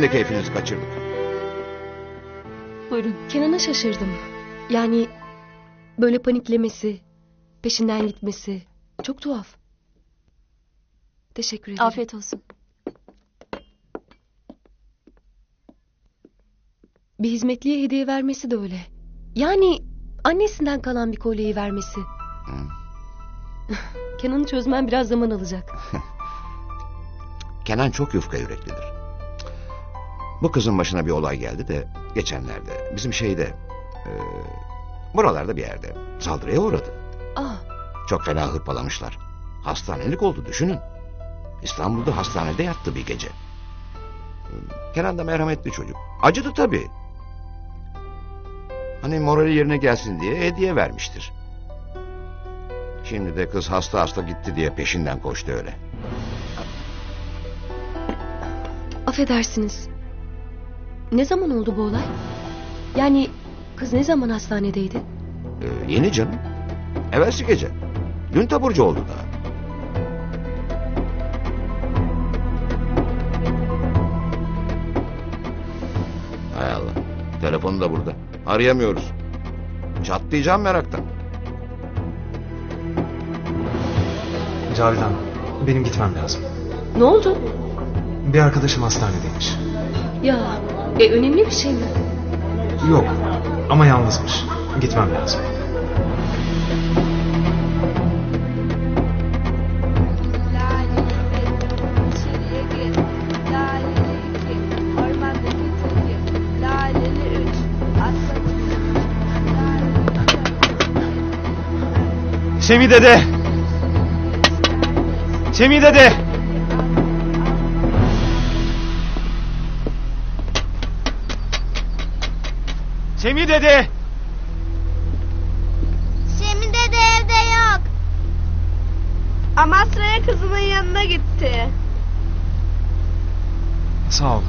Sizin de keyfinizi kaçırdık. Buyurun. Kenan'a şaşırdım. Yani böyle paniklemesi, peşinden gitmesi çok tuhaf. Teşekkür ederim. Afiyet olsun. Bir hizmetliye hediye vermesi de öyle. Yani annesinden kalan bir kolyeyi vermesi. Hı. Kenan'ı çözmen biraz zaman alacak. Kenan çok yufka yüreklidir. Bu kızın başına bir olay geldi de geçenlerde bizim şeyde e, buralarda bir yerde saldırıya uğradı. Ah, Çok fena hırpalamışlar. Hastanelik oldu düşünün. İstanbul'da hastanede yattı bir gece. Kenan da merhametli çocuk. Acıdı tabii. Hani morali yerine gelsin diye hediye vermiştir. Şimdi de kız hasta hasta gitti diye peşinden koştu öyle. affedersiniz. Ne zaman oldu bu olay? Yani kız ne zaman hastanedeydi? Ee, yeni canım. Evvelsi gece. Dün taburcu oldu daha. Hay Allah. Telefonu da burada. Arayamıyoruz. Çatlayacağım meraktan. Cavidan, benim gitmem lazım. Ne oldu? Bir arkadaşım hastanedeymiş. Ya, e, önemli bir şey mi? Yok ama yalnızmış. Gitmem lazım. Semih dede! Semih dede! Semih dede! Semih de evde yok. Amasra'ya kızının yanına gitti. Sağ ol.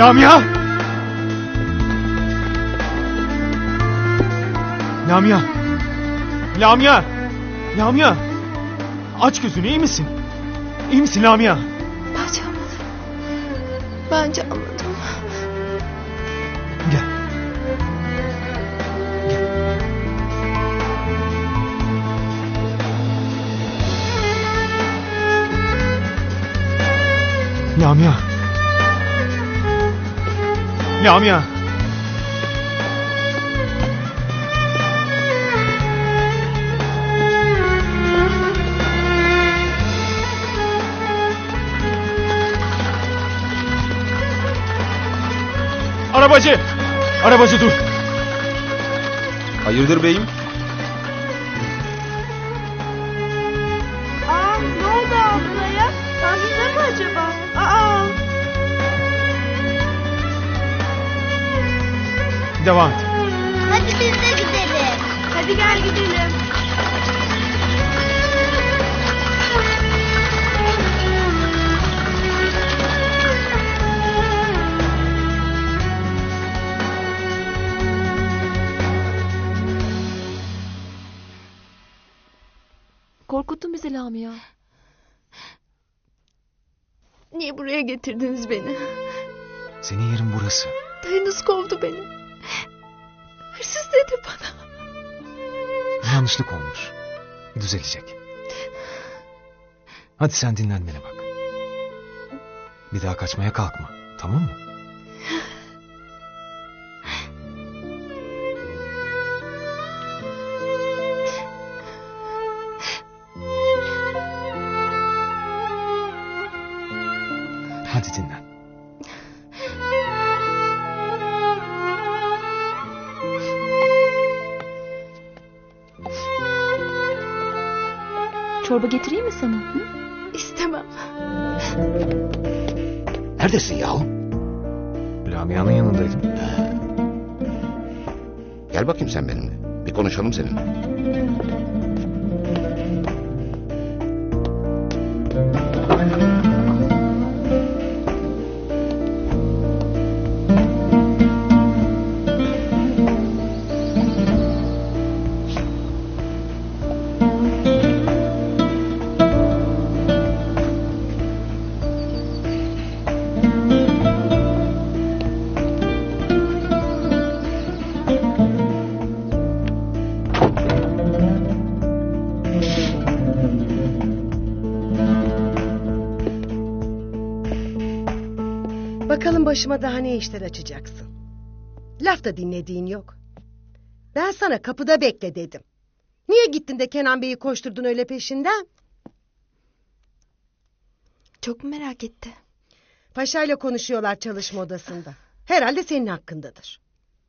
Lamia! Lamia! Lamia! Lamia! Aç gözünü iyi misin? İyi misin Lamia? Bence anladım. Bence anladım. Gel. Gel. Lamia. Lamia. Arabacı! Arabacı dur! Hayırdır beyim? Devam et. Hadi biz de gidelim. Hadi gel gidelim. Korkuttun bizi Lamia. Niye buraya getirdiniz beni? Senin yerin burası. Dayınız kovdu beni. Hırsız dedi bana. Yanlışlık olmuş. Düzelecek. Hadi sen dinlenmene bak. Bir daha kaçmaya kalkma. Tamam mı? Hadi dinlen. Çorba getireyim mi sana? Hı? İstemem. Neredesin yahu? Lamia'nın yanındaydım. Gel bakayım sen benimle. Bir konuşalım seninle. Başıma daha ne işler açacaksın. Laf da dinlediğin yok. Ben sana kapıda bekle dedim. Niye gittin de Kenan Bey'i koşturdun öyle peşinden? Çok mu merak etti? Paşa'yla konuşuyorlar çalışma odasında. Herhalde senin hakkındadır.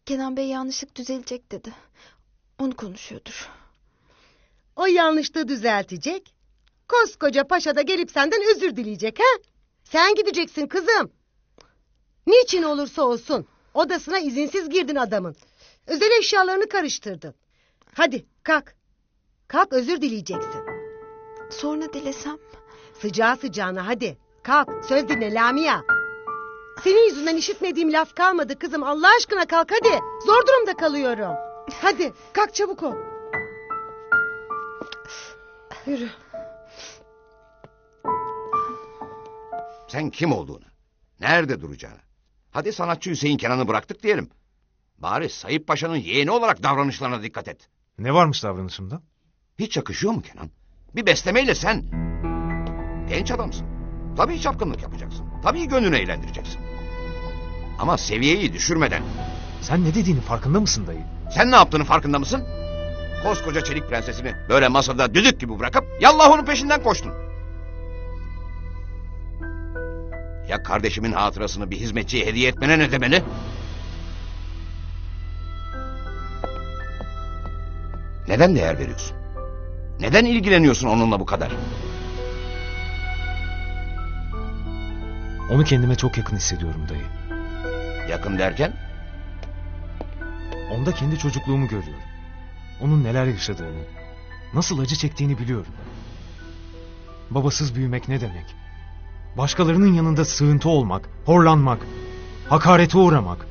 Kenan Bey yanlışlık düzelecek dedi. Onu konuşuyordur. O yanlışlığı düzeltecek. Koskoca paşa da gelip senden özür dileyecek ha? Sen gideceksin kızım. Niçin olursa olsun odasına izinsiz girdin adamın. Özel eşyalarını karıştırdın. Hadi kalk. Kalk özür dileyeceksin. Sonra dilesem Sıcağı sıcağına hadi. Kalk söz dinle Lamia. Senin yüzünden işitmediğim laf kalmadı kızım. Allah aşkına kalk hadi. Zor durumda kalıyorum. Hadi kalk çabuk ol. Yürü. Sen kim olduğunu, nerede duracağını. Hadi sanatçı Hüseyin Kenan'ı bıraktık diyelim. Bari Sayıp Paşa'nın yeğeni olarak davranışlarına dikkat et. Ne varmış davranışımda? Hiç yakışıyor mu Kenan? Bir beslemeyle sen. Genç adamsın. Tabii çapkınlık yapacaksın. Tabii gönlünü eğlendireceksin. Ama seviyeyi düşürmeden. Sen ne dediğini farkında mısın dayı? Sen ne yaptığını farkında mısın? Koskoca çelik prensesini böyle masada düdük gibi bırakıp yallah onun peşinden koştun. Ya kardeşimin hatırasını bir hizmetçiye hediye etmene ne demeli? Neden değer veriyorsun? Neden ilgileniyorsun onunla bu kadar? Onu kendime çok yakın hissediyorum dayı. Yakın derken Onda kendi çocukluğumu görüyorum. Onun neler yaşadığını, nasıl acı çektiğini biliyorum. Babasız büyümek ne demek? Başkalarının yanında sığıntı olmak, horlanmak, hakarete uğramak.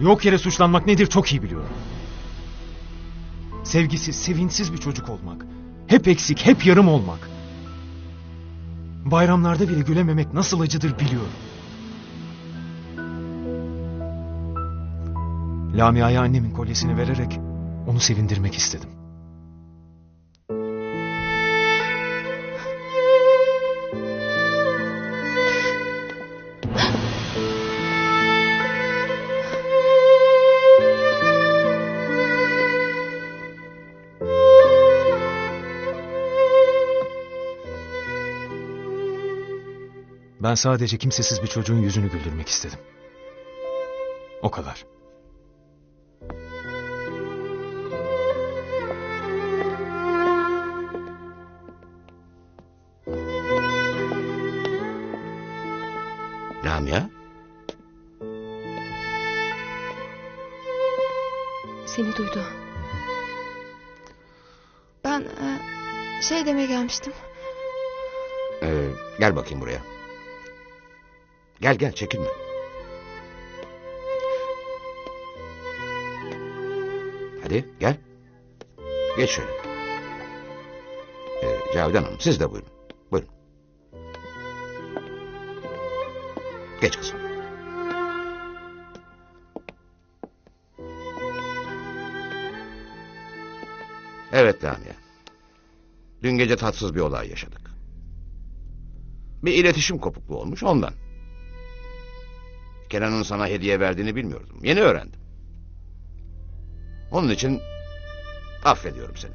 Yok yere suçlanmak nedir çok iyi biliyorum. Sevgisiz, sevinçsiz bir çocuk olmak. Hep eksik, hep yarım olmak. Bayramlarda bile gülememek nasıl acıdır biliyorum. Lamia'ya annemin kolyesini vererek onu sevindirmek istedim. Ben sadece kimsesiz bir çocuğun yüzünü güldürmek istedim. O kadar. Lamia Seni duydu. ben e, şey demeye gelmiştim. Ee, gel bakayım buraya. Gel gel çekinme. Hadi gel. Geç şöyle. Ee, Cavidan Hanım siz de buyurun. Buyurun. Geç kızım. Evet Lamia. Dün gece tatsız bir olay yaşadık. Bir iletişim kopukluğu olmuş ondan. Kenan'ın sana hediye verdiğini bilmiyordum. Yeni öğrendim. Onun için affediyorum seni.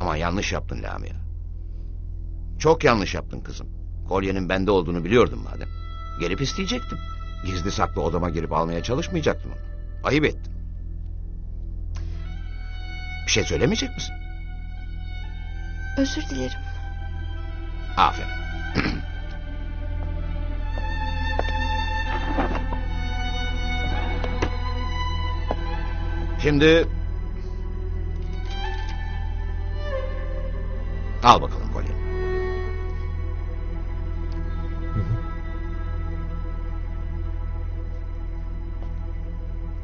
Ama yanlış yaptın Lamia. Çok yanlış yaptın kızım. Kolyenin bende olduğunu biliyordum madem. Gelip isteyecektim. Gizli saklı odama girip almaya çalışmayacaktın onu. Ayıp ettin. Bir şey söylemeyecek misin? Özür dilerim. Aferin. Şimdi... Al bakalım kolye.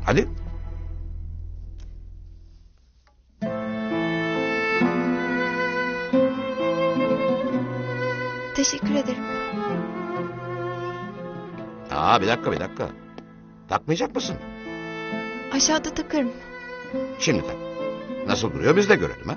Hadi. Teşekkür ederim. Aa bir dakika bir dakika. Takmayacak mısın? Aşağıda takarım. Şimdi tak. Nasıl duruyor biz de görelim ha.